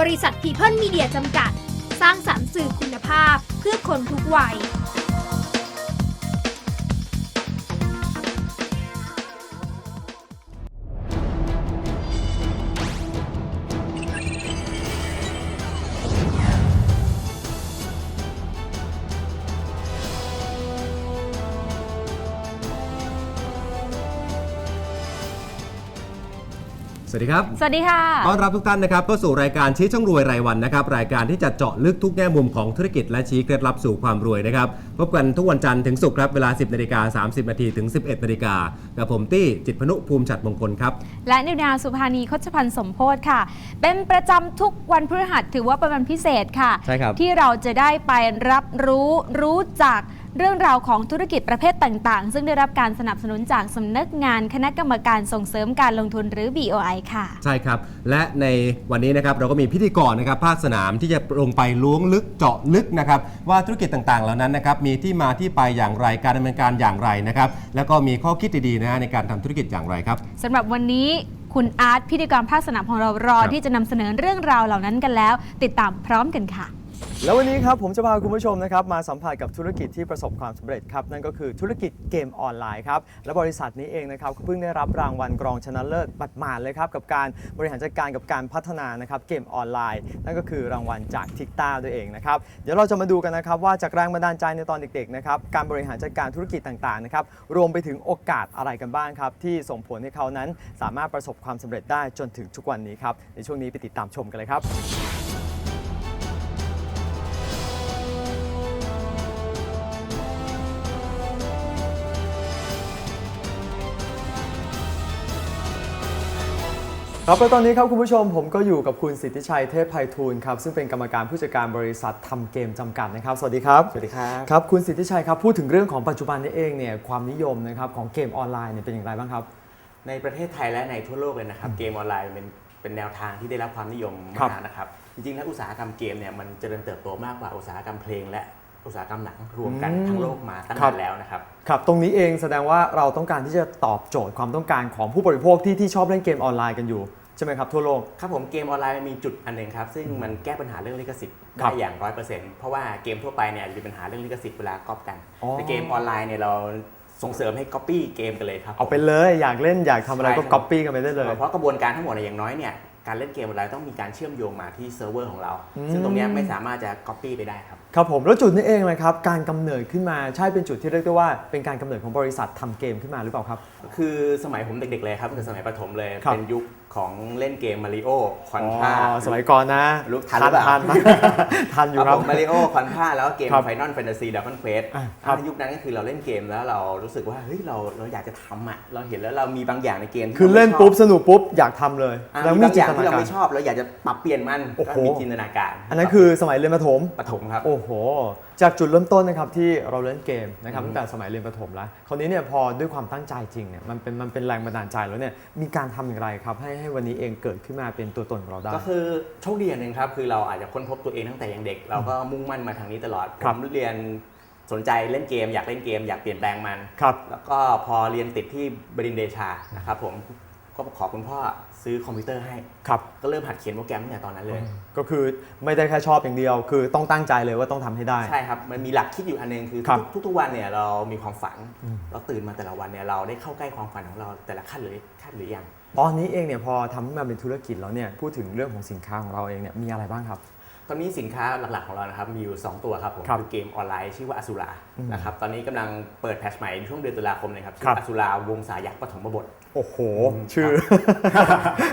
บริษัท People Media จำกัด สร้างสรรค์สื่อคุณภาพเพื่อคนทุกวัย วัสดีครับ สวัสดีค่ะ ต้อนรับทุกท่านนะครับเข้าสู่รายการชี้ช่องรวยรายวันนะครับ รายการที่จะเจาะลึกทุกแง่มุมของธุรกิจและชี้เคล็ดลับสู่ความรวยนะครับ พบกันทุกวันจันทร์ถึงศุกร์ครับ เวลา 10นาฬิกา30นาทีถึง 11นาฬิกากับผมตี้จิตรพนุภูมิฉัดมงคลครับ และนิวนาสุภานีคชพันธ์สมโพธค่ะ เป็นประจำทุกวันพฤหัสถือว่าเป็นวันพิเศษค่ะ ใช่ครับ ที่เราจะได้ไปรับรู้รู้จัก เรื่องราวของธุรกิจประเภทต่างๆ ซึ่งได้รับการสนับสนุนจากสำนักงานคณะกรรมการส่งเสริมการลงทุนหรือ BOI ค่ะ ใช่ครับ และในวันนี้นะครับเราก็มีพิธีกรนะครับภาคสนามที่จะลงไปล้วงลึกเจาะลึกนะครับว่าธุรกิจต่างๆ เหล่านั้นนะครับมีที่มาที่ไปอย่างไรการดำเนินการอย่างไรนะครับแล้วก็มีข้อคิดดีๆนะฮะในการทำธุรกิจอย่างไรครับ สำหรับวันนี้คุณอาร์ตพิธีกรภาคสนามของเรารอ ครับ ที่จะนำเสนอเรื่องราวเหล่านั้นกันแล้ว ติดตามพร้อมกันค่ะ แล้ววันนี้ครับผมจะพาคุณผู้ชมนะครับมาสัมผัสกับธุรกิจที่ประสบความสำเร็จครับนั่นก็คือธุรกิจเกมออนไลน์ครับและบริษัทนี้เองนะครับก็เพิ่งได้รับรางวัลกรองชนะเลิศบัดหมาดเลยครับกับการบริหารจัดการกับการพัฒนานะครับเกมออนไลน์ นั่นก็คือรางวัลจากทิกต้าด้วยเองนะครับเดี๋ยวเราจะมาดูกันนะครับว่าจากแรงบันดาลใจในตอนเด็กๆนะครับการบริหารจัดการธุรกิจต่างๆนะครับรวมไปถึงโอกาสอะไรกันบ้างครับที่ส่งผลให้เขานั้นสามารถประสบความสำเร็จได้จนถึงทุกวันนี้ครับในช่วงนี้ไปติดตามชมกันเลยครับ ครับแล้วตอนนี้ครับคุณผู้ชมผมก็อยู่กับคุณสิทธิชัยเทพไพฑูรย์ครับซึ่งเป็นกรรมการผู้จัดการบริษัททำเกมจำกัดนะครับ สวัสดีครับสวัสดีครับ ครับคุณสิทธิชัยครับพูดถึงเรื่องของปัจจุบันนี้เองเนี่ยความนิยมนะครับของเกมออนไลน์เนี่ยเป็นอย่างไรบ้างครับ ในประเทศไทยและในทั่วโลกเลยนะครับ เกมออนไลน์เป็นเป็นแนวทางที่ได้รับความนิยมครับมากนะครับ จริงๆแล้วอุตสาหกรรมเกมเนี่ยมันเจริญเติบโตมากกว่าอุตสาหกรรมเพลงและ อุตสาหกรรมหนังรวมกันอืมทั้งโลกมาตั้งครันาบ นแล้วนะครับ ครับ ตรงนี้เองแสดงว่าเราต้องการที่จะตอบโจทย์ความต้องการของผู้บริโภคที่ที่ชอบเล่นเกมออนไลน์กันอยู่ ใช่ไหมครับทั่วโลก ครับผมเกมออนไลน์มันมีจุดอันหนึ่งครับ ซึ่งมันแก้ปัญหาเรื่องลิขสิทธิ์ครัได้บอย่างร้อยเปอร์เซ็นต์เพราะว่าเกมทั่วไปเนี่ยจะมีปัญหาเรื่องลิขสิทธิ์เวลาก๊อปกัน อ๋อ แต่เกมออนไลน์เนี่ยเราส่งเซิร์มให้ก๊อปปี้เกมกันเลยครับ เอาไปเลยอยากเล่นอยากทำอะไรใช่ก็ครับ ก๊อปปี้กันไปได้เลย เพราะกระบวนการทั้งหมดเนี่ยอย่างน้อยเนี่ย การเล่นเกมออนไลน์ต้องมีการเชื่อมโยงมาที่เซิร์ฟเวอร์ของเราอืมซึ่งตรงเนี้ยไม่สามารถจะก๊อปปี้ไปได้ครับ ครับผมแล้วจุดนี้เองเลยครับ การกำเนิดขึ้นมาใช่เป็นจุดที่เรียกได้ว่าเป็นการกำเนิดของบริษัททำเกมขึ้นมาหรือเปล่าครับ คือสมัยผมเด็กๆเลยครับตั้งแต่สมัยประถมเลยครับเป็นยุคของเล่นเกมมาริโอคอนทราอ๋อสมัยก่อนนะลูกทันหรือเปล่าทันทันทันอยู่คครัรับบผมมาริโอคอนทราแล้วก็เกมครับไฟนอลแฟนตาซีดับเบิลเควสอะครับในยุคนั้นก็คือเราเล่นเกมแล้วเรารู้สึกว่าเฮ้ยเราเราอยากจะทำอะเราเห็นแล้วเรามีบางอย่างในเกมที่คือเล่นราไม่ชปุ๊บสนุกปุ๊บอยากทำเลยอะแล้วมีมีบางจิอนย่างตนาที่เราการไม่ชอบเราอยากจะปรับเปลี่ยนมันโอ้โหก็มีจินตนาการ อันนั้นคือสมัยเรียนประถมประถมครับโอ้โห จากจุดเริ่มต้นนะครับที่เราเล่นเกมนะครับอืมตั้งแต่สมัยเรียนประถมแล้วคราวนี้เนี่ยพอด้วยความตั้งใจจริงเนี่ยมันเป็นมันเป็นแรงบันดาลใจแล้วเนี่ยมีการทำอย่างไรครับให้ให้วันนี้เองเกิดขึ้นมาเป็นตัวตนของเราได้ ก็คือโชคดีอย่างหนึ่งครับคือเราอาจจะค้นพบตัวเองตั้งแต่ยังเด็ก เราก็มุ่งมั่นมาทางนี้ตลอดครับผมเรียนสนใจเล่นเกม อยากเล่นเกม อยากเปลี่ยนแปลงมัน ครับ แล้วก็พอเรียนติดที่บรินทร์เดชานะครับผม ก็ขอคุณพ่อซื้อคอมพิวเตอร์ให้ครับ ก็เริ่มหัดเขียนโปรแกรมตั้งแต่ตอนนั้นเลย ก็คือไม่ได้แค่ชอบอย่างเดียว คือต้องตั้งใจเลยว่าต้องทำให้ได้ ใช่ครับ มันมีหลักคิดอยู่อันหนึงคือครับทุกทุกๆวันเนี่ยเรามีความฝันอืมเราตื่นมาแต่ละวันเนี่ยเราได้เข้าใกล้ความฝันของเราแต่ละขั้นหรือขั้นหรือยัง ตอนนี้เองเนี่ยพอทำขึ้นมาเป็นธุรกิจแล้วเนี่ยพูดถึงเรื่องของสินค้าของเราเองเนี่ยมีอะไรบ้างครับ ตอนนี้สินค้าหลักๆของเรานะครับมีอยู่ 2 ตัวครับผมครับคือเกมออนไลน์ชื่อว่าอสุราอืมนะครับตอนนี้กำลังเปิดแพทชใหม่ในช่วงเดือนตุลาคมเลยครับชื่ครัอบอสุราวงศายักษ์ปฐมบท โอ้โห ชื่อ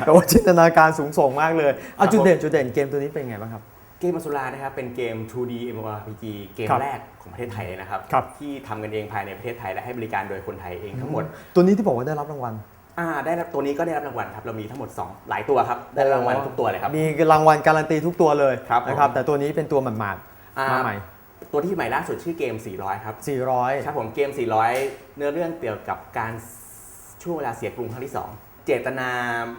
แต่ว่าจินตนาการสูงส่งมากเลยเอาจุดเด่นจุดเด่นเกมตัวนี้เป็นไงบ้างครับเกมอสุรานะครับเป็นเกม 2D MMORPG เกมครับแรกของประเทศไทยเลยนะครับครับ ที่ทำกันเองภายในประเทศไทยและให้บริการโดยคนไทยเองทั้งหมด ตัวนี้ที่บอกว่าได้รับรางวัล อ่าได้รับตัวนี้ก็ได้รับรางวัลครับเรามีทั้งหมด 2 หลายตัวครับได้รับรางวัลทุกตัวเลยครับ มีรางวัลการันตีทุกตัวเลยครับนะครับผมแต่ตัวนี้เป็นตัวหมาดอ่าๆมาใหม่ ตัวที่ใหม่ล่าสุดชื่อเกม 400 ครับ 400 ครับผมเกม 400 เนื้อเรื่องเกี่ยวกับการช่วงเวลาเสียกรุงครั้งที่ 2 เจตนา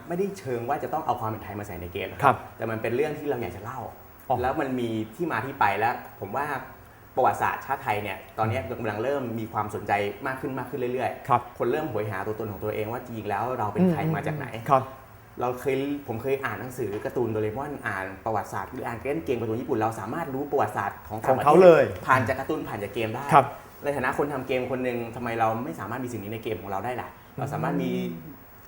ไม่ได้เชิงว่าจะต้องเอาความเป็นไทยมาใส่ในเกมนะครับแต่มันเป็นเรื่องที่เราอยากจะเล่าอ๋อแล้วมันมีที่มาที่ไปแล้ว ผมว่า ประวัติศาสตร์ชาติไทยเนี่ยตอนนี้กำลังเริ่มมีความสนใจมากขึ้นมากขึ้นเรื่อยครับๆคนเริ่มหวยหาตัวตนของตัวเองว่าจริงๆแล้วเราเป็นใครมาจากไหนครับเราเคยผมเคยอ่านหนังสือการ์ตูนโดเรมอนอ่านประวัติศาสตร์หรืออ่านเล่นเกมการ์ตูนญี่ปุ่นเราสามารถรู้ประวัติศาสตร์ของของต่เขาประทศเลย ผ่านจากการ์ตูนผ่านจากเกมได้ครับในฐานะคนทำเกมคนหนึ่งทำไมเราไม่สามารถมีสิ่งนี้ในเกมของเราได้ล่ะ เราสามารถมี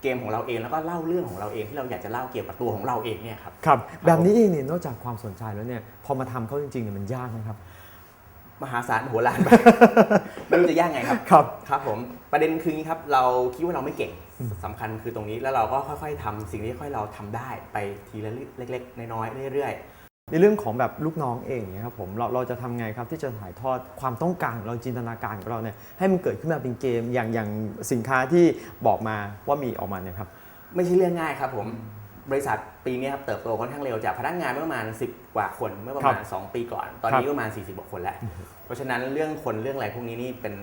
เกมของเราเองแล้วก็เล่าเรื่องของเราเองที่เราอยากจะเล่าเกี่ยวกับตัวของเราเองเนี่ยครับครับแบบนี้เองเนี่ยนอกจากความสนใจแล้วเนี่ยพอมาทำเขาจริงๆเนี่ยมันยากไหมครับ มหาศาลมโหฬารไม่รู้จะยากไงครับ ครับครับผมประเด็นคืออย่างนี้ครับ เราคิดว่าเราไม่เก่งสำคัญคือตรงนี้แล้วเราก็ค่อยๆทำสิ่งที่ค่อยเราทำได้ไปทีละเล็ก ๆ น้อยๆเรื่อยในเรื่องของแบบลูกน้องเองเนี่ยครับผมเราเราจะทำไงครับที่จะถ่ายทอดความต้องการของเราจินตนาการของเราเนี่ยให้มันเกิดขึ้นมาเป็นเกมอย่างอย่างสินค้าที่บอกมาว่ามีออกมาเนี่ยครับๆไม่ใช่เรื่องง่ายครับผม บริษัทปีนี้ครับเติบโตค่อนข้างเร็วจากพนักงานเมื่อประมาณ 10 กว่าคนเมื่อประมาณ 2 ปีก่อน ตอนนี้ครับก็ประมาณ 40กว่าคนแล้ว เพราะฉะนั้นเรื่องคนเรื่องอะไรพวกนี้นี่เป็น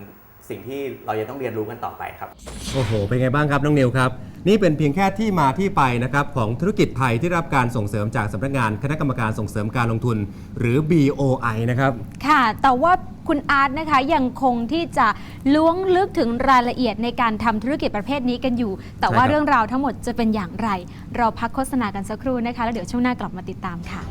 สิ่งที่เราจะต้องเรียนรู้กันต่อไปครับ โอ้โห เป็นไงบ้างครับน้องนิวครับ นี่เป็นเพียงแค่ที่มาที่ไปนะครับของธุรกิจไทยที่ได้รับการส่งเสริมจากสำนักงานคณะกรรมการส่งเสริมการลงทุน หรือ BOI นะครับ ค่ะ แต่ว่าคุณอาร์ตนะคะยังคงที่จะล้วงลึกถึงรายละเอียดในการทำธุรกิจประเภทนี้กันอยู่ แต่ว่าใช่ครับ เรื่องราวทั้งหมดจะเป็นอย่างไร เราพักโฆษณากันสักครู่นะคะ แล้วเดี๋ยวช่วงหน้ากลับมาติดตามค่ะ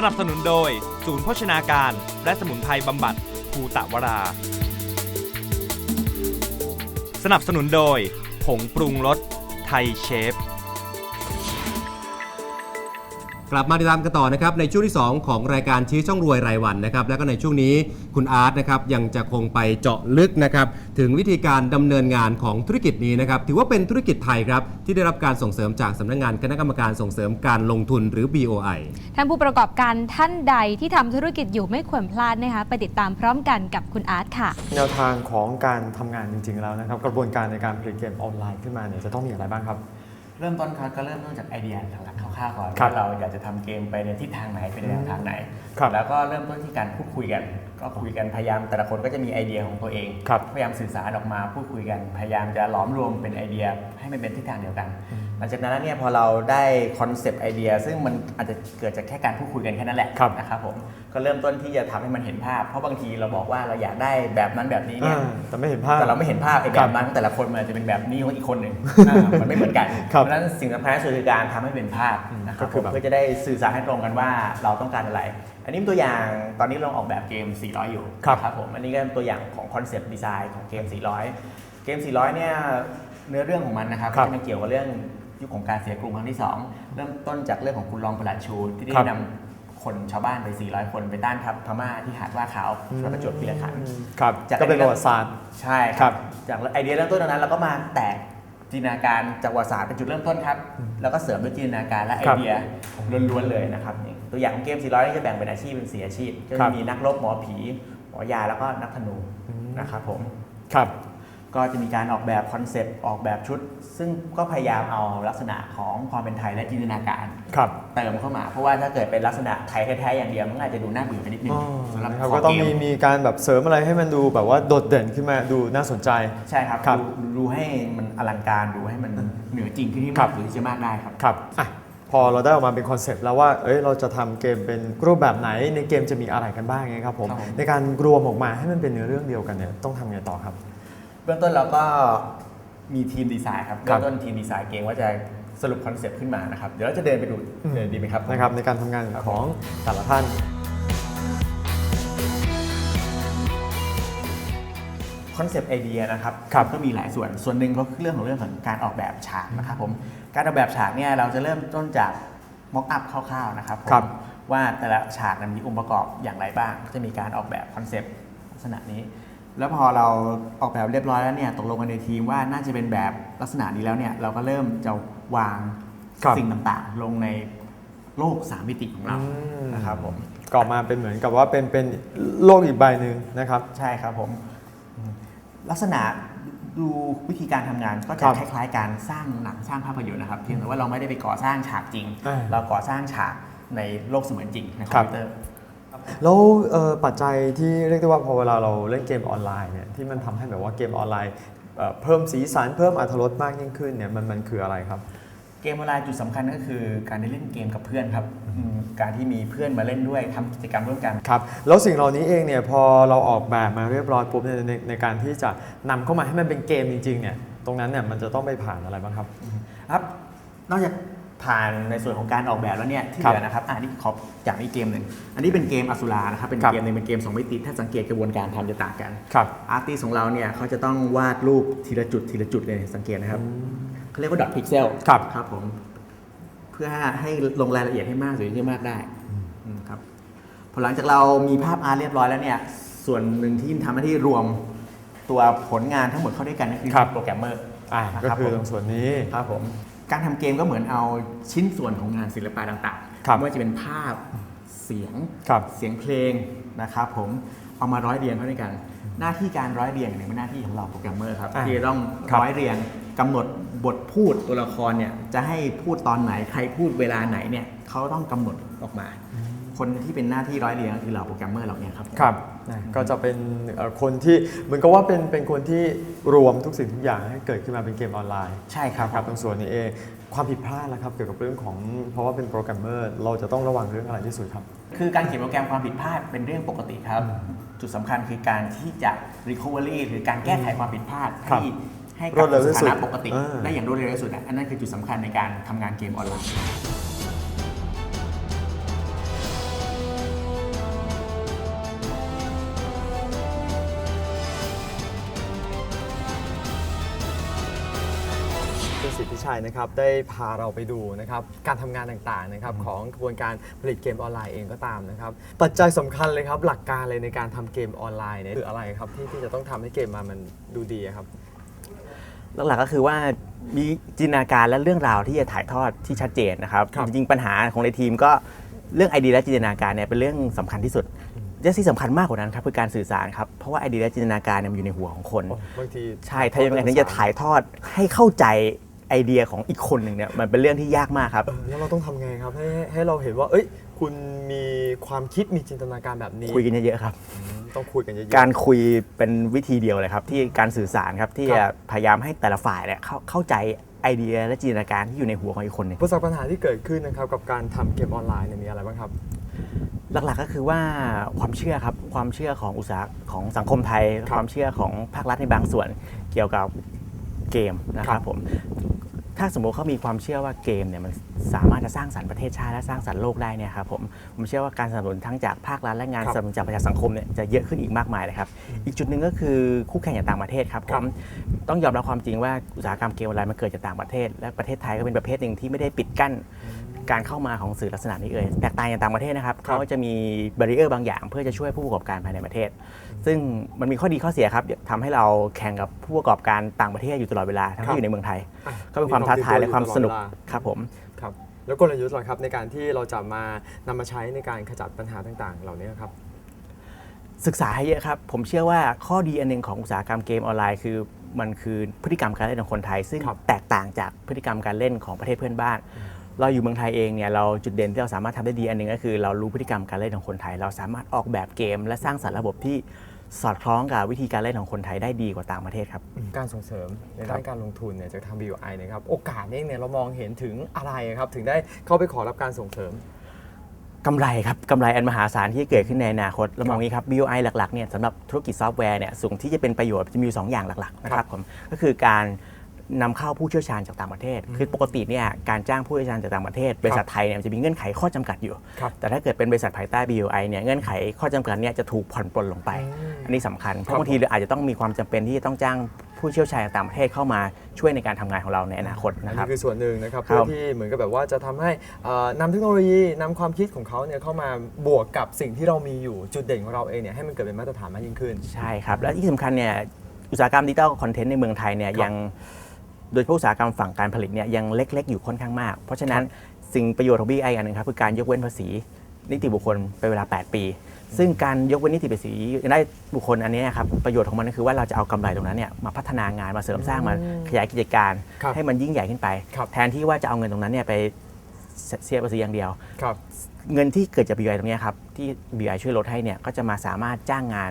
สนับสนุนโดย ศูนย์โภชนาการ และสมุนไพรบำบัดภูตะวรา สนับสนุนโดย ผงปรุงรสไทยเชฟ กลับมาติดตามกันต่อนะครับในช่วงที่ 2 ของรายการชี้ช่องรวยรายวันนะครับแล้วก็ในช่วงนี้คุณอาร์ตนะครับยังจะคงไปเจาะลึกนะครับถึงวิธีการดำเนินงานของธุรกิจนี้นะครับถือว่าเป็นธุรกิจไทยครับที่ได้รับการส่งเสริมจากสำนักงานคณะกรรมการส่งเสริมการลงทุนหรือ BOI ท่านผู้ประกอบการท่านใดที่ทำธุรกิจอยู่ไม่ควรพลาดนะคะไปติดตามพร้อมกันกับคุณอาร์ตค่ะ แนวทางของการทำงานจริง ๆ แล้วนะครับ กระบวนการในการผลิตเกมออนไลน์ขึ้นมาเนี่ยจะต้องมีอะไรบ้างครับ เริ่มต้นครับก็เริ่มต้นจากไอเดียหลักๆค ร่าวๆก่อนครับว่าเราอยากจะทำเกมไปในทิศทางไหนไปในแนวทางไหน ครับแล้วก็เริ่มต้นที่การพูดคุยกัน ก็คุยกันพยายามแต่ละคนก็จะมีไอเดียของตัวเองครับพยายามสื่อสารออกมาพูดคุยกัน พยายามจะหล้อมรวมเป็นไอเดียให้มันเป็นทิศทางเดียวกัน หลังจากนั้นเนี่ยพอเราได้คอนเซปต์ไอเดีย ซึ่งมันอาจจะเกิดจากแค่การพูดคุยกันแค่นั้นแหละครับนะครับผมก็เริ่มต้นที่จะทำให้มันเห็นภาพ เพราะบางทีเราบอกว่าเราอยากได้แบบนั้นแบบนี้เนี่ยอ่าแต่ไม่เห็นภาพแต่เราไม่เห็นภาพไอ้คแบรับบนั้นแต่ละคนมันอาจจะเป็นแบบนี้ของอีกคนหนึ่งอ่ามันไม่เหมือนกันครับเพราะฉะนั้นสิ่งสำคัญที่สุดคือการทำให้เป็นภาพนะครับก็คือแบบเพื่อจะได้สื่อสารให้ตรงกันว่าเราต้องการอะไร อันนี้เป็นตัวอย่างตอนนี้เราออกแบบเกม 400 อยู่ครับครับผมอันนี้ก็เป็นตัวอย่างของคอนเซปต์ดีไซน์ของเกม 400 เกม 400 เนี่ยเนื้อเรื่องของมันนะครับครับก็จะเกี่ยวกับเรื่อง ยุคของการเสียกรุงครั้งที่ 2 เริ่มต้นจากเรื่องของคุณรองประหลัดชู ที่ได้ครับ นำคนชาวบ้านไป 400 คนไปต้านทัพพม่าที่หาดว่าขาวจังหวัดประจวบคีรีขันธ์ ครับจากก็เป็นไอเดีปยระวัติศาสตร์ ใช่คครัรับบ จากไอเดียเริ่มต้นตรงนั้นเราก็มาแตกจินตนาการจากประวัติศาสตร์เป็นจุดเริ่มต้นครับ แล้วก็เสริมด้วยจินตนาการและไอครับเดียล้วนๆเลยนะครับนี่ตัวอย่างของเกม 400 นี่จะแบ่งเป็นอาชีพเป็นสี่อาชีพ ก็ครัจะบ มีนักรบหมอผี หมอยาแล้วก็นักธนูนะครับผม ครับ ก็จะมีการออกแบบคอนเซปต์ออกแบบชุด ซึ่งก็พยายามเอาลักษณะของความเป็นไทยและจินตนาการครับเติมเข้ามา เพราะว่าถ้าเกิดเป็นลักษณะไทยแท้ๆอย่างเดียวมันอาจจะดูน่าเบื่อไปนิดนึงอ๋อสำหรับนะครับคก็ต้องเกมีมีการแบบเสริมอะไรให้มันดูแบบว่าโดดเด่นขึ้นมาดูน่าสนใจใช่ครับครับดูดูให้มันอลังการดูให้มันเหนือจริงขึ้นที่ครัมากบหรือที่จะมากได้ครับครับอะพอเราได้ออกมาเป็นคอนเซปต์แล้วว่า เอ้ย เราจะทำเกมเป็นรูปแบบไหน ในเกมจะมีอะไรกันบ้างไงครับผมครับผม ในการรวมออกมาให้มันเป็นเนื้อเรื่องเดียวกันเนี่ย ต้องทำไงต่อครับเบื้องต้นเราก็มีทีมดีไซน์ครับครัเบื้บองต้นทีมดีไซน์เกมว่าจะสรุปคอนเซปต์ขึ้นมานะครับ เดี๋ยวเราจะเดินไปดูเลยดีไหมครับนะครับ ในการทำงานของแต่ละท่าน คอนเซปต์ไอเดียนะครับครับก็มีหลายส่วนส่วนหนึ่งก็คือเรื่องของเรื่องของการออกแบบฉากนะครับผมการออกแบบฉากเนี่ยเราจะเริ่มต้นจากม็อกอัพคร่าวๆนะครับผมครับว่าแต่ละฉากนั้นมีองค์ประกอบอย่างไรบ้างจะมีการออกแบบคอนเซปต์ลักษณะนี้ แล้วพอเราออกแบบเรียบร้อยแล้วเนี่ยตกลงกันในทีมว่าน่าจะเป็นแบบลักษณะนี้แล้วเนี่ยเราก็เริ่มจะวางครับ สิ่งต่างๆ ลงในโลกสามมิติของเราอืมนะครับผมก็ออกมาเป็นเหมือนกับว่าเป็นเป็นโลกอีกใบหนึ่งนะครับ ใช่ครับผมอืมลักษณะดูวิธีการทำงานก็คจะรับคล้ายๆการสร้างหนังสร้างภาพยนตร์นะครับเพียงแต่ว่าเราไม่ได้ไปก่อสร้างฉากจริง อ่าเราก่อสร้างฉากในโลกเสมือนจริงในคครัอมบพิวเตอร์ แล้วเอ่อปัจจัยที่เรียกได้ว่าพอเวลาเราเล่นเกมออนไลน์เนี่ยที่มันทำให้แบบว่าเกมออนไลน์เอ่อเพิ่มสีสันเพิ่มอรรถรสมากยิ่งขึ้นเนี่ยมันมันคืออะไรครับ เกมออนไลน์จุดสำคัญก็คือการได้เล่นเกมกับเพื่อนครับอืมการที่มีเพื่อนมาเล่นด้วยทำกิจกรรมร่วมกัน ครับแล้วสิ่งเหล่านี้เองเนี่ยพอเราออกแบบมาเรียบร้อยปุ๊บเนี่ยในในการที่จะนำเข้ามาให้มันเป็นเกมจริงๆเนี่ยตรงนั้นเนี่ยมันจะต้องไปผ่านอะไรบ้างครับ ครับ นอกจาก ผ่านในส่วนของการออกแบบแล้วเนี่ยที่ครับเหลือนะครับอะอันนี้ขอจากอีกเกมหนึ่ง อันนี้เป็นเกมอสุรานะครับ เป็นครับเกมหนึ่งเป็นเกมสองมิติ ถ้าสังเกตกระบวนการทำจะต่างกันครับอาร์ติสของเราเนี่ยเขาจะต้องวาดรูปทีละจุดทีละจุดเลยสังเกตนะครับเขาเรียกว่าดอทพิกเซลครับครับผม เพื่อให้ลงรายละเอียดให้มากสุดที่มากได้อืมครับพอหลังจากเรามีภาพอาร์ตเรียบร้อยแล้วเนี่ย ส่วนหนึ่งที่ทำหน้าที่รวมตัวผลงานทั้งหมดเข้าด้วยกันก็คือครับโปรแกรมเมอร์อ่านะก็รับคือผมตรงส่วนนี้ครับผม การทำเกมก็เหมือนเอาชิ้นส่วนของงานศิลปะต่างครับไม่ว่าจะเป็นภาพเสียงครับเสียงเพลงนะครับผมเอามาร้อยเรียงเข้าด้วยกัน หน้าที่การร้อยเรียงเนี่ยเป็นหน้าที่ของเราโปรแกรมเมอร์ครับอ่าที่จะต้องครับร้อยเรียงกำหนดบทพูดตัวละครเนี่ยจะให้พูดตอนไหนใครพูดเวลาไหนเนี่ย เขาต้องกำหนดออกมา คนที่เป็นหน้าที่ร้อยเรียงก็คือเราโปรแกรมเมอร์เราเนี่ยครับครับนะก็จะเป็นเอ่อคนที่เหมือนกับว่าเป็นเป็นคนที่รวมทุกสิ่งทุกอย่างให้เกิดขึ้นมาเป็นเกมออนไลน์ ใช่ครับครับตรงส่วนนี้เองความผิดพลาดแล้วครับเกี่ยวกับเรื่องของเพราะว่าเป็นโปรแกรมเมอร์เราจะต้องระวังเรื่องอะไรที่สุดครับ คือการเขียนโปรแกรมความผิดพลาดเป็นเรื่องปกติครับ จุดสำคัญคือการที่จะ recovery หรือการแก้ไขความผิดพลาดครับให้ให้รกลัวบดเร็วที่สู่สสุดถานะปกติเออได้อย่างรวดเร็วที่สุดอะอันนั้นคือจุดสำคัญในการทำงานเกมออนไลน์ ชัยนะครับได้พาเราไปดูนะครับการทำงานต่างๆนะครับของกระบวนการผลิตเกมออนไลน์เองก็ตามนะครับปัจจัยสำคัญเลยครับหลักการเลยในการทำเกมออนไลน์เนี่ยคืออะไรครับที่ที่จะต้องทำให้เกมมามันดูดีอะครับ หลักๆก็คือว่ามีจินตนาการและเรื่องราวที่จะถ่ายทอดที่ชัดเจนนะครับครับ จริงๆปัญหาของในทีมก็เรื่องไอเดียและจินตนาการเนี่ยเป็นเรื่องสำคัญที่สุดและที่สำคัญมากกว่านั้นครับคือการสื่อสารครับเพราะว่าไอเดียและจินตนาการเนี่ยมันอยู่ในหัวของคน บางที ใช่ถ้ายังไงถึงจะถ่ายทอดให้เข้าใจ ไอเดียของอีกคนหนึ่งเนี่ยมันเป็นเรื่องที่ยากมากครับเออแล้วเราต้องทำไงครับให้ให้ให้เราเห็นว่า เอ้ย คุณมีความคิดมีจินตนาการแบบนี้คุยกันเยอะๆครับ อืมต้องคุยกันเยอะๆ การคุยเป็นวิธีเดียวเลยครับ ที่การสื่อสารครับที่ครัจะบพยายามให้แต่ละฝ่ายเนี่ยเข้าเข้าใจไอเดียและจินตนาการที่อยู่ในหัวของอีกคนหนึงอุปสรรคปัญหาที่เกิดขึ้นนะครับกับการทำเกมออนไลน์เนี่ยมีอะไรบ้างครับ หลักๆก็คือว่าความเชื่อครับความเชื่อของอุตสาหของสังคมไทย ครับความเชื่อของภาครัฐในบางส่วนเกี่ยวกับเกมนะคครัรับบผม ถ้าสมมติเขามีความเชื่อว่าเกมเนี่ยมันสามารถจะสร้างสรรค์ประเทศชาติและสร้างสรรค์โลกได้เนี่ยครับผมผมเชื่อว่าการสนับสนุนทั้งจากภาครัฐและงานครับสนับสนุนจากประชาสังคมเนี่ยจะเยอะขึ้นอีกมากมายเลยครับอีกจุดหนึ่งก็คือคู่แข่งจากต่างประเทศครับผครับมต้องยอมรับความจริงว่าอุตสาหกรรมเกมออนไลน์มันเกิดจากต่างประเทศ และประเทศไทยก็เป็นประเภทหนึ่งที่ไม่ได้ปิดกั้น การเข้ามาของสื่อลักษณะนี้เอ่ยแตกต่างจากต่างประเทศนะครับครับเขาจะมีบ a ริเออร์บางอย่าง เพื่อจะช่วยผู้ประกอบการภายในประเทศ ซึ่งมันมีข้อดีข้อเสียครับทำให้เราแข่งกับผู้ประกอบการต่างประเทศอยู่ตลอดเวลาทั้งครับที่อยู่ในเมืองไทยอะก็เป็นความท้าทายและความสนุกมีความตื่นตัวอยู่ตลอดเวลาครับผมครับแล้วกลยุทธ์ล่ะครับในการที่เราจะมานำมาใช้ในการขจัดปัญหาต่าง ๆ เหล่านี้ครับศึกษาให้เยอะครับ ผมเชื่อว่าข้อดีอันหนึงของอุตสาหกรรมเกมออนไลน์คือมันคือพฤติกรรมการเล่นของคนไทย ซึ่งครับแตกต่างจากพฤติกรรมการเล่นของประเทศเพื่อนบ้าน เราอยู่เมืองไทยเองเนี่ยเราจุดเด่นที่เราสามารถทำได้ดีอันหนึ่งก็คือเรารู้พฤติกรรมการเล่นของคนไทย เราสามารถออกแบบเกม และสร้างสรรค์ระบบที่สอดคล้องกับวิธีการเล่นของคนไทยได้ดีกว่าต่างประเทศครับ การส่งเสริมในครับด้านการลงทุนเนี่ยจากทาง BOI นะครับโอกาสเองเนี่ยเรามองเห็นถึงอะไรครับถึงได้เข้าไปขอรับการส่งเสริมกำไรครับกำไรอันมหาศาลที่จะเกิดขึ้นในอนาคตเรามองอย่างนี้ครับ BOI หลักๆเนี่ยสำหรับธุรกิจซอฟต์แวร์เนี่ยส่วนที่จะเป็นประโยชน์จะมีอยู่สองอย่างหลักๆนะครับผมก็คือการ นำเข้าผู้เชี่ยวชาญจากต่างประเทศ คือปกติเนี่ยการจ้างผู้เชี่ยวชาญจากต่างประเทศบริษัทไทยเนี่ยมันจะมีเงื่อนไขข้อจำกัดอยู่ครับแต่ถ้าเกิดเป็นบริษัทภายใต้ BOI เนี่ยเงื่อนไขข้อจำกัดเนี่ยจะถูกผ่อนปลนลงไปอืมอันนี้สำคัญ เพครัราะบบางทีเราอาจจะต้องมีความจำเป็นที่จะต้องจ้างผู้เชี่ยวชาญจากต่างประเทศเข้ามาช่วยในการทำงานของเราในอนาคตอันนะคนี้รับคือส่วนหนึ่งนะครับครับเพื่อที่เหมือนกับแบบว่าจะทำให้เอ่อนำเทคโนโลยีนำความคิดของเขาเนี่ยเข้ามาบวกกับสิ่งที่เรามีอยู่จุดเด่นของเราเองเนี่ยให้มันเกิดเป็นมาตรฐานมากยิ่งขึ้น ใช่ครับ และที่สำคัญเนี่ยอุตสาหกรรมดิจิทัลคอนเทนต์ในเมืองไทยเนี่ยครับยัง โดยเฉพาะอุตสาหกรรมฝั่งการผลิตเนี่ยยังเล็ก ๆ อยู่ค่อนข้างมาก เพราะฉะนั้นสิ่งประโยชน์ของ BI อันหนึ่งครับคือการยกเว้นภาษีนิติบุคคลเป็นเวลา 8 ปี ซึ่งการยกเว้นนิติภาษีได้บุคคลอันนี้นะครับประโยชน์ของมันก็คือว่าเราจะเอากำไรตรงนั้นเนี่ยมาพัฒนางานมาเสริมสร้างมาขยายกิจการ ครับให้มันยิ่งใหญ่ขึ้นไป ครับ แทนที่ว่าจะเอาเงินตรงนั้นเนี่ยไปเสียภาษีอย่างเดียว ครับ เงินที่เกิดจาก BI ตรงเนี้ยครับที่ BI ช่วยลดให้เนี่ยก็จะมาสามารถจ้างงาน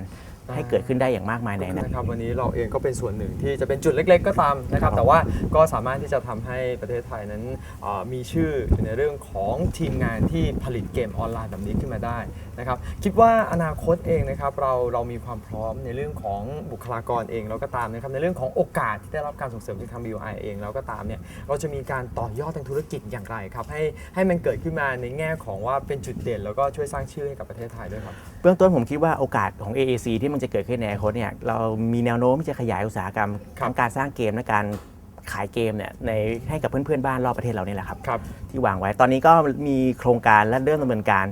ให้เกิดขึ้นได้อย่างมากมายในอนาคต นะครับวันนี้เราเองก็เป็นส่วนหนึ่งที่จะเป็นจุดเล็ก ๆ ก็ตามนะครับ แต่ว่าก็สามารถที่จะทำให้ประเทศไทยนั้นเอ่อมีชื่ออยู่ในเรื่องของทีมงานที่ผลิตเกมออนไลน์แบบนี้ขึ้นมาได้ นะครับคิดว่าอนาคตเองนะครับเราเรามีความพร้อมในเรื่องของบุคลากรเองแล้วก็ตามนะครับในเรื่องของโอกาสที่ได้รับการส่งเสริมจากทาง BOI เองแล้วก็ตามเนี่ยเราจะมีการต่อยอดทางธุรกิจอย่างไรครับให้ให้มันเกิดขึ้นมาในแง่ของว่าเป็นจุดเด่น แล้วก็ช่วยสร้างชื่อให้กับประเทศไทยด้วยครับเบื้องต้นผมคิดว่าโอกาสของ AAC ที่มันจะเกิดขึ้นในอนาคตเนี่ยเรามีแนวโน้มที่จะขยายอุตสาหกรรมครับทั้งการสร้างเกมและการขายเกมเนี่ยในให้กับเพื่อนๆบ้านรอบประเทศเรานี่แหละครับครับ ที่วางไว้ตอนนี้ก็มีโครงการและเริ่มดำเนินการ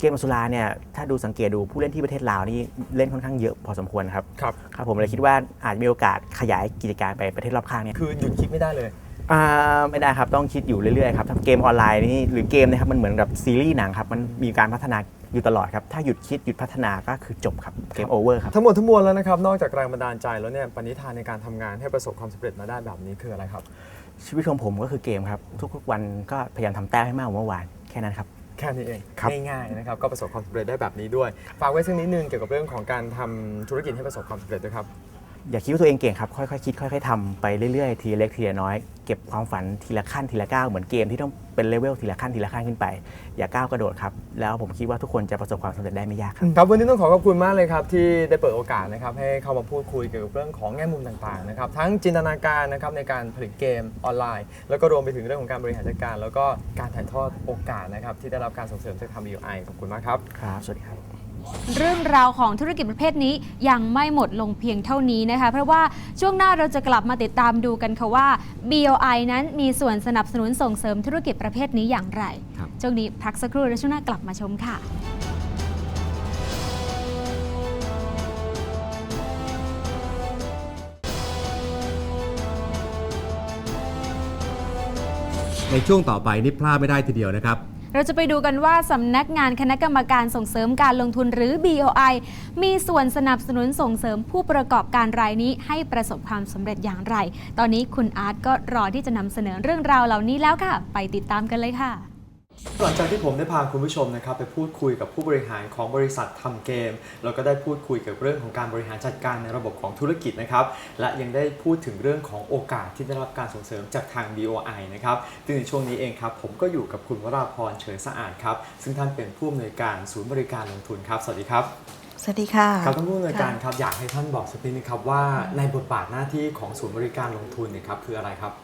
เกมอสุราเนี่ยถ้าดูสังเกตดูผู้เล่นที่ประเทศลาวนี่เล่นค่อนข้างเยอะพอสมควรครับครับครับผมเลยคิดว่าอาจมีโอกาสขยายกิจการไปประเทศรอบข้างเนี่ยคือหยุดคิดไม่ได้เลยอ่าไม่ได้ครับต้องคิดอยู่เรื่อยๆครับถ้าเกมออนไลน์นี่หรือเกมนะครับมันเหมือนกับซีรีส์หนังครับมันมีการพัฒนาอยู่ตลอดครับ ถ้าหยุดคิดหยุดพัฒนาก็คือจบครับเกมโอเวอร์ครับทั้งหมดทั้งมวลแล้วนะครับนอกจากแรงบันดาลใจแล้วเนี่ยปณิธานในการทำงานให้ประสบความสำเร็จมาได้แบบนี้คืออะไรครับ ชีวิตของผมก็คือเกมครับทุกๆวันก็พยายามทำแต้มให้มากกว่าเมื่อวานแค่นั้นครับ แค่นี้เอง ครับง่ายๆนะครับก็ประสบความสำเร็จได้แบบนี้ด้วย ฝากไว้สักนิดนึงเกี่ยวกับเรื่องของการทำธุรกิจให้ประสบความสำเร็จด้วยครับ อย่าคิดว่าตัวเองเก่งครับ ค่อยๆคิดค่อยๆทำไปเรื่อยๆ ทีละเล็กทีละน้อย เก็บความฝันทีละขั้นทีละก้าวเหมือนเกมที่ต้องเป็นเลเวลทีละขั้นทีละขั้นขึ้นไป อย่าก้าวกระโดดครับ แล้วผมคิดว่าทุกคนจะประสบความสำเร็จได้ไม่ยากครับ ครับวันนี้ต้องขอขอบคุณมากเลยครับ ที่ได้เปิดโอกาสนะครับให้เข้ามาพูดคุยเกี่ยวกับเรื่องของแง่มุมต่างๆนะครับทั้งจินตนาการนะครับในการผลิตเกมออนไลน์ แล้วก็รวมไปถึงเรื่องของการบริหารจัดการ แล้วก็การถ่ายทอดโอกาสนะครับที่ได้รับการส่งเสริมจากทาง BUI ขอบคุณมากครับ ครับ สวัสดีครับ เรื่องราวของธุรกิจประเภทนี้ยังไม่หมดลงเพียงเท่านี้นะคะ เพราะว่าช่วงหน้าเราจะกลับมาติดตามดูกันค่ะว่า BOI นั้นมีส่วนสนับสนุนส่งเสริมธุรกิจประเภทนี้อย่างไร ครับ ช่วงนี้พักสักครู่แล้วช่วงหน้ากลับมาชมค่ะ ในช่วงต่อไปนี่พลาดไม่ได้ทีเดียวนะครับ เราจะไปดูกันว่าสำนักงานคณะกรรมการส่งเสริมการลงทุนหรือ BOI มีส่วนสนับสนุนส่งเสริมผู้ประกอบการรายนี้ให้ประสบความสำเร็จอย่างไร ตอนนี้คุณอาร์ตก็รอที่จะนำเสนอเรื่องราวเหล่านี้แล้วค่ะ ไปติดตามกันเลยค่ะ หลังจากที่ผมได้พาคุณผู้ชมนะครับไปพูดคุยกับผู้บริหารของบริษัททำเกม แล้วก็ได้พูดคุยเกี่ยวกับเรื่องของการบริหารจัดการในระบบของธุรกิจนะครับ และยังได้พูดถึงเรื่องของโอกาสที่ได้รับการส่งเสริมจากทาง BOI นะครับซึ่งในช่วงนี้เองครับผมก็อยู่กับคุณวราพรเฉยสะอาดครับ ซึ่งท่านเป็นผู้อำนวยการศูนย์บริการลงทุนครับ สวัสดีครับ สวัสดีค่ะครับท่านผู้อำนวยการครับอยากให้ท่านบอกสักนิดนึงครับว่าในบทบาทหน้าที่ของศูนย์บริการลงทุนเนี่ยครับคืออะไรครับ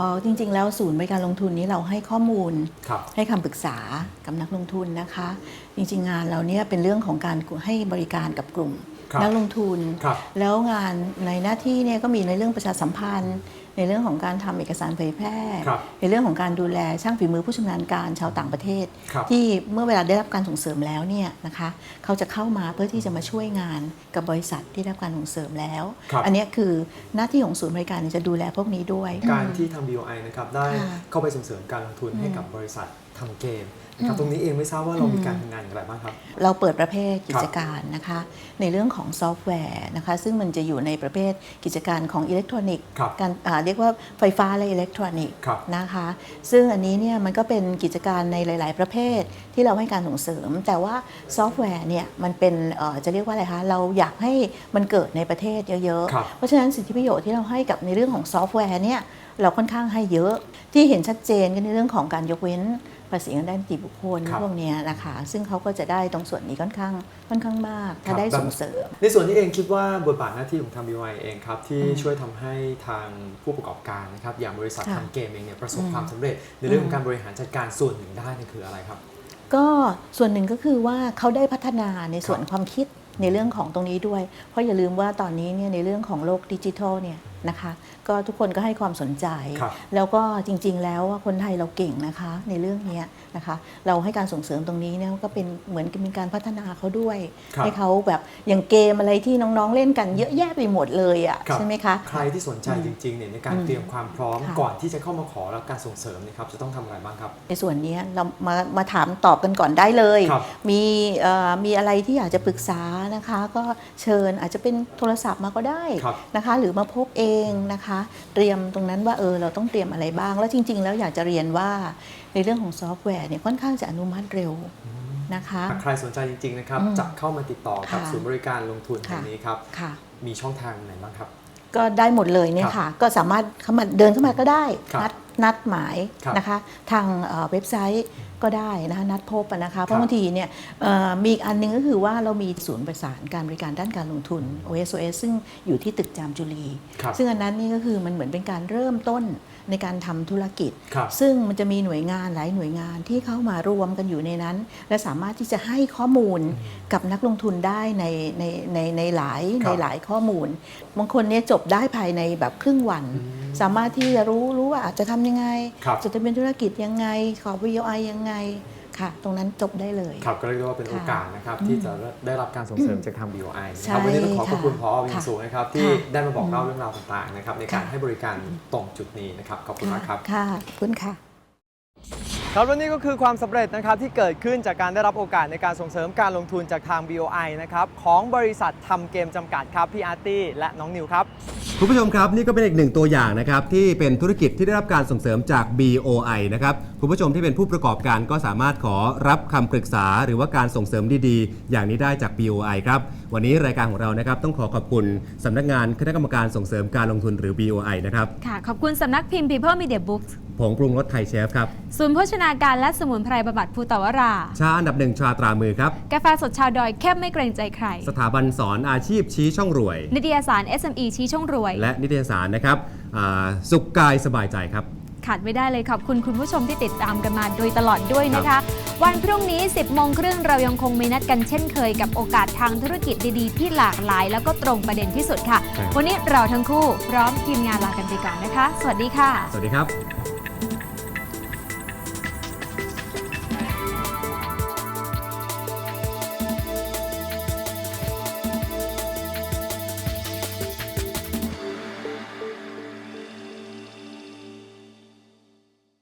อ๋อจริง ๆ แล้วศูนย์บริการลงทุนนี้เราให้ข้อมูลครับให้คำปรึกษากับนักลงทุนนะคะ จริง ๆ งานเราเนี่ยเป็นเรื่องของการให้บริการกับกลุ่มครับนักลงทุนครับแล้วงานในหน้าที่เนี่ยก็มีในเรื่องประชาสัมพันธ์ ในเรื่องของการทำเอกสารเผยแพร่ครับในเรื่องของการดูแลช่างฝีมือผู้ชำนาญการชาวต่างประเทศครับที่เมื่อเวลาได้รับการส่งเสริมแล้วเนี่ยนะคะเขาจะเข้ามาเพื่อที่จะมาช่วยงานกับบริษัทที่ได้รับการส่งเสริมแล้วครับอันเนี้ยคือหน้าที่ของศูนย์บริการเนี่ยจะดูแลพวกนี้ด้วย การที่ทาง BOI นะครับได้ค่ะเข้าไปส่งเสริมการลงทุนให้อืมกับบริษัททำเกม นะครับตรงนี้เองไม่ทราบว่าเรามีการทำงานอย่างไรบ้างครับ เราเปิดประเภทกิจการนะคะ ในเรื่องของซอฟต์แวร์นะคะซึ่งมันจะอยู่ในประเภทกิจการของอิเล็กทรอนิกส์ครับการอ่าเรียกว่าไฟฟ้าและอิเล็กทรอนิกส์ครับนะคะ ซึ่งอันนี้เนี่ยมันก็เป็นกิจการในหลาย ๆ ประเภทที่เราให้การส่งเสริม แต่ว่าซอฟต์แวร์เนี่ยมันเป็นเอ่อจะเรียกว่าอะไรคะเราอยากให้มันเกิดในประเทศเยอะ ครับ ๆ เพราะฉะนั้นสิทธิประโยชน์ที่เราให้กับในเรื่องของซอฟต์แวร์เนี่ยเราค่อนข้างให้เยอะที่เห็นชัดเจนก็ในเรื่องของการยกเว้น ภาษีทางด้านนิติบุคคลครับพวกเนี้ยนะคะซึ่งเขาก็จะได้ตรงส่วนนี้ค่อนข้างค่อนข้างมากครัถ้าบได้ส่งเสริม ในส่วนนี้เองคิดว่าบทบาทหน้าที่ของทาง BOI เองครับที่ช่วยทำให้ทางผู้ประกอบการนะครับอย่างบริษัทค่ะทำเกมเองเนี่ยประสบอืมความสำเร็จ ในเรื่องของการบริหารจัดการส่วนหนึ่งได้เนี่ยคืออะไรครับ ก็ส่วนหนึ่งก็คือว่าเขาได้พัฒนาในส่วนความคิดในเรื่องของตรงนี้ด้วย เพราะอย่าลืมว่าตอนนี้เนี่ยในเรื่องของโลกดิจิทัลเนี่ยนะคะ ก็ทุกคนก็ให้ความสนใจ ครับแล้วก็จริง ๆ แล้วว่าคนไทยเราเก่งนะคะในเรื่องเนี้ยนะคะ เราให้การส่งเสริมตรงนี้เนี่ยก็เป็นเหมือนเป็นการพัฒนาเขาด้วย ครับให้เขาแบบอย่างเกมอะไรที่น้องๆเล่นกันเยอะแยะไปหมดเลยอะครับ ใช่ไหมคะ ใครที่สนใจจริงๆเนี่ยในการอืมเตรียมความพร้อมค่ะ ก่อนที่จะเข้ามาขอรับการส่งเสริมเนะครับจะต้องทำอะไรบ้างครับ ในส่วนนี้เรามามาถามตอบกันก่อนได้เลย ครับมีเอ่อมีอะไรที่อยากจะปรึกษานะคะ ก็เชิญอาจจะเป็นโทรศัพท์มาก็ได้ครับนะคะ หรือมาพบเองนะคะเตรียมตรงนั้นว่าเออเราต้องเตรียมอะไรบ้าง แล้วจริง ๆ แล้วอยากจะเรียนว่าในเรื่องของซอฟต์แวร์เนี่ยค่อนข้างจะอนุมัติเร็วนะคะหากใครสนใจจริง ๆ นะครับอืมจะเข้ามาติดต่อกับค่ะศูนย์บริการลงทุนแห่งค่ะนี้ครับค่ะมีช่องทางไหนบ้างครับ ก็ได้หมดเลยเนี่ยค่ะ ก็สามารถเข้ามาเดินเข้ามาก็ได้ครับนัดนัดหมายครับนะคะ ทางเอ่อเว็บไซต์ ก็ได้นะคะนัดพบอะนะคะเพครัราะบบางทีเนี่ยเอ่อมีอีกอันหนึงก็คือว่าเรามีศูนย์ประสานการบริการด้านการลงทุน OSOS ซึ่งอยู่ที่ตึกจามจุลีครับซึ่งอันนั้นนี่ก็คือมันเหมือนเป็นการเริ่มต้นในการทำธุรกิจครับซึ่งมันจะมีหน่วยงานหลายหน่วยงานที่เข้ามารวมกันอยู่ในนั้น และสามารถที่จะให้ข้อมูลกับนักลงทุนได้ในในในในหลายครัในบหลายข้อมูลบางคนเนี่ยจบได้ภายในแบบครึ่งวัน สามารถที่จะรู้รู้ว่าอาจจะทำยังไงครับจะเป็นธุรกิจยังไง ขอ VOI ยังไงค่ะ ตรงนั้นจบได้เลย ครับก็เรียกได้ว่าเป็นโอกาสนะครับที่จะได้รับการส่งเสริมจากทาง BOI นะใช่ครับวันนี้ต้องขอขอบคุณค่ะพอวินสูงนะครับที่ค่ะได้มาบอกเล่าเรื่องราวต่างๆนะครับในการค่ะให้บริการตรงจุดนี้นะครับขอบคุณมากครับค่ะขอบคุณค่ะ ครับและนี่ก็คือความสำเร็จนะครับที่เกิดขึ้นจากการได้รับโอกาสในการส่งเสริมการลงทุนจากทาง BOI นะครับของบริษัททำเกมจำกัดครับพี่อาร์ตี้และน้องนิวครับคุณผู้ชมครับนี่ก็เป็นอีกหนึ่งตัวอย่างนะครับที่เป็นธุรกิจที่ได้รับการส่งเสริมจาก BOI นะครับคุณผู้ชมที่เป็นผู้ประกอบการก็สามารถขอรับคำปรึกษา หรือว่าการส่งเสริมดีๆ อย่างนี้ได้จาก BOI ครับ วันนี้รายการของเรานะครับต้องขอขอบคุณสำนักงานคณะกรรมการส่งเสริมการลงทุนหรือ BOI นะครับ ค่ะ ขอบคุณสำนักพิมพ์ People Media Books ผงปรุงรสไทยเชฟครับ ศูนย์โภชนาการและสมุนไพรบำบัดภูตวรา ชาอันดับหนึ่งชาตรามือครับ กาแฟสดชาวดอยเข้มไม่เกรงใจใคร สถาบันสอนอาชีพชี้ช่องรวย นิตยสาร SME ชี้ช่องรวย และนิตยสารนะครับอ่าสุขกายสบายใจครับ ขาดไม่ได้เลยขอบคุณคุณผู้ชมที่ติดตามกันมาโดยตลอดด้วยนะคะ วันพรุ่งนี้ 10 โมงครึ่งเรายังคงมีนัดกันเช่นเคยกับโอกาสทางธุรกิจดีๆ ที่หลากหลาย แล้วก็ตรงประเด็นที่สุดค่ะใช่วันนี้เราทั้งคู่พร้อมทีมงานลากันไปก่อนนะคะ สวัสดีค่ะ สวัสดีครับ